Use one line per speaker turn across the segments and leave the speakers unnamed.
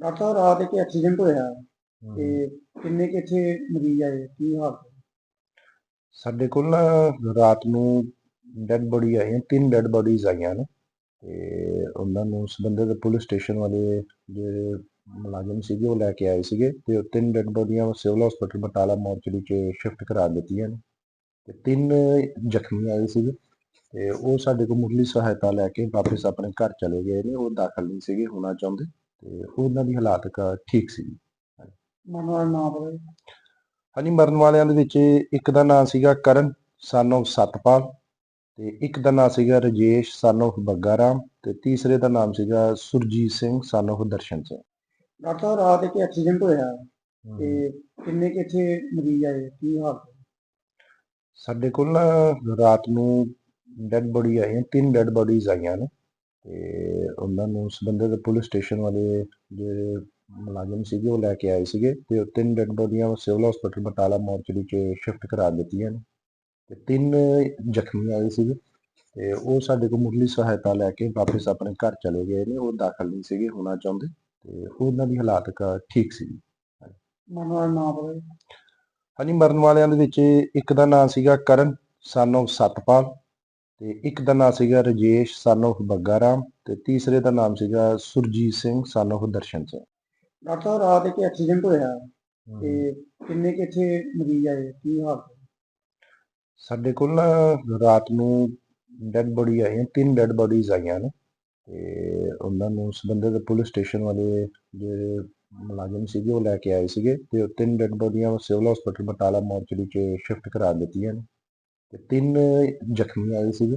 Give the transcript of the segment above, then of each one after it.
Doctor ਸਾਹਿਬ ਰਾਤ ਇੱਕ ਐਕਸੀਡੈਂਟ ਹੋਇਆ ਤੇ ਕਿੰਨੇ ਕਿ ਇੱਥੇ ਮਰੀਜ਼ ਆਏ? ਕੀ ਹਾਲਤ
ਸਾਡੇ ਕੋਲ ਨਾ ਰਾਤ ਨੂੰ ਡੈੱਡ ਬੋਡੀ ਆਈਆਂ ਤਿੰਨ ਡੈੱਡ ਬੋਡੀਜ਼ ਆਈਆਂ ਨੇ ਤੇ ਉਹਨਾਂ ਨੂੰ ਸੰਬੰਧਿਤ ਪੁਲਿਸ ਸਟੇਸ਼ਨ ਵਾਲੇ ਜਿਹੜੇ ਮੁਲਾਜ਼ਮ ਸੀਗੇ ਉਹ ਲੈ ਕੇ ਆਏ ਸੀਗੇ ਤੇ ਉਹ ਤਿੰਨ ਡੈੱਡ ਬੋਡੀਆਂ ਸਿਵਲ ਹਸਪੀਟਲ ਬਟਾਲਾ ਮੋਰਚਰੀ 'ਚ ਸ਼ਿਫਟ ਕਰਾ ਦਿੱਤੀਆਂ ਨੇ ਤੇ ਤਿੰਨ ਜ਼ਖਮੀ ਆਏ ਸੀਗੇ ਤੇ ਉਹ ਸਾਡੇ ਕੋਲ ਮੁੱਢਲੀ ਸਹਾਇਤਾ ਲੈ ਕੇ ਵਾਪਸ ਆਪਣੇ ਘਰ ਚਲੇ ਗਏ ਨੇ ਉਹ ਦਾਖਲ ਨਹੀਂ ਸੀਗੇ ਹੋਣਾ ਚਾਹੁੰਦੇ। ਤੇ ਉਹਨਾਂ ਦੀ ਹਾਲਾਤ ਕ- ਠੀਕ ਸੀ।
ਮਨ ਵਾਲਾ ਨਾਮ ਪਤਾ ਜੀ?
ਹਾਂਜੀ ਮਰਨ ਵਾਲਿਆਂ ਦੇ ਵਿੱਚ ਇੱਕ ਦਾ ਨਾਮ ਸੀਗਾ ਕਰਨ son of ਸਤਪਾਲ ਤੇ ਇੱਕ ਦਾ ਨਾਮ ਸੀਗਾ ਰਜੇਸ਼ son of ਬੱਗਾ ਰਾਮ ਤੇ ਤੀਸਰੇ ਦਾ ਨਾਮ ਸੀਗਾ Surjit Singh son of Darshan Singh.
Doctor ਸਾਹਿਬ ਰਾਤ ਇੱਕ ਐਕਸੀਡੈਂਟ ਹੋਇਆ ਤੇ ਕਿੰਨੇ ਕਿ ਇੱਥੇ ਮਰੀਜ਼ ਆਏ? ਕੀ ਹਾਲਤ
ਸਾਡੇ ਕੋਲ ਨਾ ਰਾਤ ਨੂੰ ਡੈੱਡ ਬੋਡੀ ਆਈਆਂ ਤਿੰਨ ਡੈੱਡ ਬੋਡੀਜ਼ ਆਈਆਂ ਨੇ। ਤੇ ਉਹਨਾਂ ਨੂੰ ਸੰਬੰਧਿਤ ਪੁਲਿਸ ਸਟੇਸ਼ਨ ਵਾਲੇ ਜਿਹੜੇ ਮੁਲਾਜ਼ਮ ਸੀਗੇ ਉਹ ਲੈ ਕੇ ਆਏ ਸੀਗੇ ਤੇ ਉਹ ਤਿੰਨ ਡੈੱਡ ਬੋਡੀਆਂ ਸਿਵਲ ਹਸਪੀਟਲ ਬਟਾਲਾ ਮੋਰਚਰੀ 'ਚ ਸ਼ਿਫਟ ਕਰਾ ਦਿੱਤੀਆਂ ਨੇ। ਤੇ ਤਿੰਨ ਜ਼ਖਮੀ ਆਏ ਸੀਗੇ ਤੇ ਉਹ ਸਾਡੇ ਕੋਲ ਮੁੱਢਲੀ ਸਹਾਇਤਾ ਲੈ ਕੇ ਵਾਪਸ ਆਪਣੇ ਘਰ ਚਲੇ ਗਏ ਨੇ ਉਹ ਦਾਖਲ ਨਹੀਂ ਸੀਗੇ ਹੋਣਾ ਚਾਹੁੰਦੇ ਤੇ ਉਹਨਾਂ ਦੀ ਹਾਲਾਤ ਕ- ਠੀਕ ਸੀ।
ਮਨ ਵਾਲਾ ਨਾਮ ਜੀ?
ਹਾਂਜੀ ਮਰਨ ਵਾਲਿਆਂ ਦੇ ਵਿੱਚ ਇੱਕ ਦਾ ਨਾਮ ਸੀਗਾ ਕਰਨ son of ਸਤਪਾਲ। ਤੇ ਇੱਕ ਦਾ ਨਾਮ ਸੀਗਾ ਰਜੇਸ਼ of ਬੱਗਾ ਰਾਮ ਤੇ ਤੀਸਰੇ ਦਾ ਨਾਮ ਸੀਗਾ Surjit Singh son of Darshan Singh.
Doctor ਸਾਹਿਬ ਰਾਤ ਇੱਕ ਐਕਸੀਡੈਂਟ ਹੋਇਆ ਤੇ ਕਿੰਨੇ ਕਿ ਇੱਥੇ ਮਰੀਜ਼ ਆਏ? ਕੀ ਹਾਲਤ
ਸਾਡੇ ਕੋਲ ਨਾ ਰਾਤ ਨੂੰ ਡੈੱਡ ਬੋਡੀ ਆਈਆਂ ਤਿੰਨ ਡੈੱਡ ਬੋਡੀਜ਼ ਆਈਆਂ ਨੇ ਤੇ ਉਹਨਾਂ ਨੂੰ ਸੰਬੰਧਿਤ ਪੁਲਿਸ ਸਟੇਸ਼ਨ ਵਾਲੇ ਜਿਹੜੇ ਮੁਲਾਜ਼ਮ ਸੀਗੇ ਉਹ ਲੈ ਕੇ ਆਏ ਸੀਗੇ ਤੇ ਉਹ ਤਿੰਨ ਡੈੱਡ ਬੋਡੀਆਂ ਸਿਵਲ ਹਸਪੀਟਲ ਬਟਾਲਾ ਮੋਰਚਰੀ 'ਚ ਸ਼ਿਫਟ ਕਰਾ ਦਿੱਤੀਆਂ ਨੇ। ਤੇ ਤਿੰਨ ਜ਼ਖਮੀ ਆਏ ਸੀਗੇ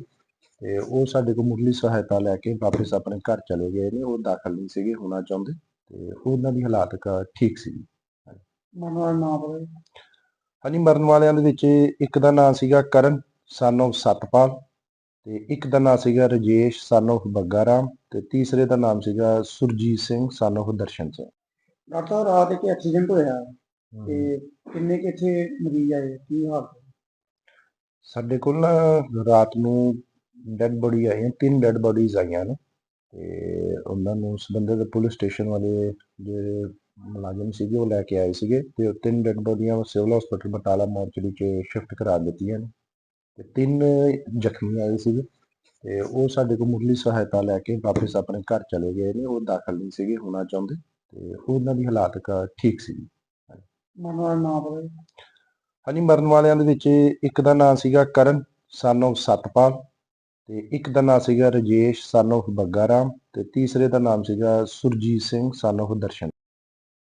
ਤੇ ਉਹ ਸਾਡੇ ਕੋਲ ਮੁੱਢਲੀ ਸਹਾਇਤਾ ਲੈ ਕੇ ਵਾਪਸ ਆਪਣੇ ਘਰ ਚਲੇ ਗਏ ਨੇ ਉਹ ਦਾਖਲ ਨਹੀਂ ਸੀਗੇ ਹੋਣਾ ਚਾਹੁੰਦੇ ਤੇ ਉਹਨਾਂ ਦੀ ਹਾਲਾਤ ਕ- ਠੀਕ ਸੀ
ਮਨ ਵਾਲਾ ਨਾਮ ਪਤਾ ਜੀ?
ਹਾਂਜੀ ਮਰਨ ਵਾਲਿਆਂ ਦੇ ਵਿੱਚ ਇੱਕ ਦਾ ਨਾਮ ਸੀਗਾ ਕਰਨ of ਸਤਪਾਲ ਤੇ ਇੱਕ ਦਾ ਨਾਮ ਸੀਗਾ ਰਜੇਸ਼ son of ਬੱਗਾ ਰਾਮ ਤੇ ਤੀਸਰੇ ਦਾ ਨਾਮ ਸੀਗਾ Surjit Singh son of Darshan Singh.
Doctor ਰਾਤ ਇੱਕ ਐਕਸੀਡੈਂਟ ਹੋਇਆ ਤੇ ਕਿੰਨੇ ਕਿ ਇੱਥੇ ਮਰੀਜ਼ ਆਏ ਕੀ ਹਾਲਤ
ਸਾਡੇ ਕੋਲ ਨਾ ਰਾਤ ਨੂੰ ਡੈੱਡ ਬੋਡੀ ਆਈਆਂ, ਤਿੰਨ ਡੈੱਡ ਬੋਡੀਜ਼ ਆਈਆਂ ਨੇ ਤੇ ਉਹਨਾਂ ਨੂੰ ਸੰਬੰਧਿਤ ਪੁਲਿਸ ਸਟੇਸ਼ਨ ਵਾਲੇ ਜਿਹੜੇ ਮੁਲਾਜ਼ਮ ਸੀਗੇ, ਉਹ ਲੈ ਕੇ ਆਏ ਸੀਗੇ ਤੇ ਉਹ ਤਿੰਨ ਡੈੱਡ ਬੋਡੀਆਂ ਸਿਵਲ ਹਸਪੀਟਲ ਬਟਾਲਾ ਮੋਰਚਰੀ 'ਚ ਸ਼ਿਫਟ ਕਰਾ ਦਿੱਤੀਆਂ ਨੇ ਤੇ ਤਿੰਨ ਜ਼ਖਮੀ ਆਏ ਸੀਗੇ ਤੇ ਉਹ ਸਾਡੇ ਕੋਲ ਮੁੱਢਲੀ ਸਹਾਇਤਾ ਲੈ ਕੇ ਵਾਪਸ ਆਪਣੇ ਘਰ ਚਲੇ ਗਏ ਨੇ, ਉਹ ਦਾਖਲ ਨਹੀਂ ਸੀਗੇ ਹੋਣਾ ਚਾਹੁੰਦੇ ਤੇ ਉਹਨਾਂ ਦੀ ਹਾਲਾਤ ਠੀਕ ਸੀ।
ਮਨ ਵਾਲਾ ਨਾਮ
ਹਾਂਜੀ, ਮਰਨ ਵਾਲਿਆਂ ਦੇ ਵਿੱਚ ਇੱਕ ਦਾ ਨਾਮ ਸੀਗਾ ਕਰਨ, son of ਸਤਪਾਲ ਤੇ ਇੱਕ ਦਾ ਨਾਮ ਸੀਗਾ ਰਜੇਸ਼ ਸਨ of ਬੱਗਾ ਰਾਮ ਤੇ ਤੀਸਰੇ ਦਾ ਨਾਮ ਸੀਗਾ ਸੁਰਜੀਤ ਸਿੰਘ ਸਨ of ਦਰਸ਼ਨ।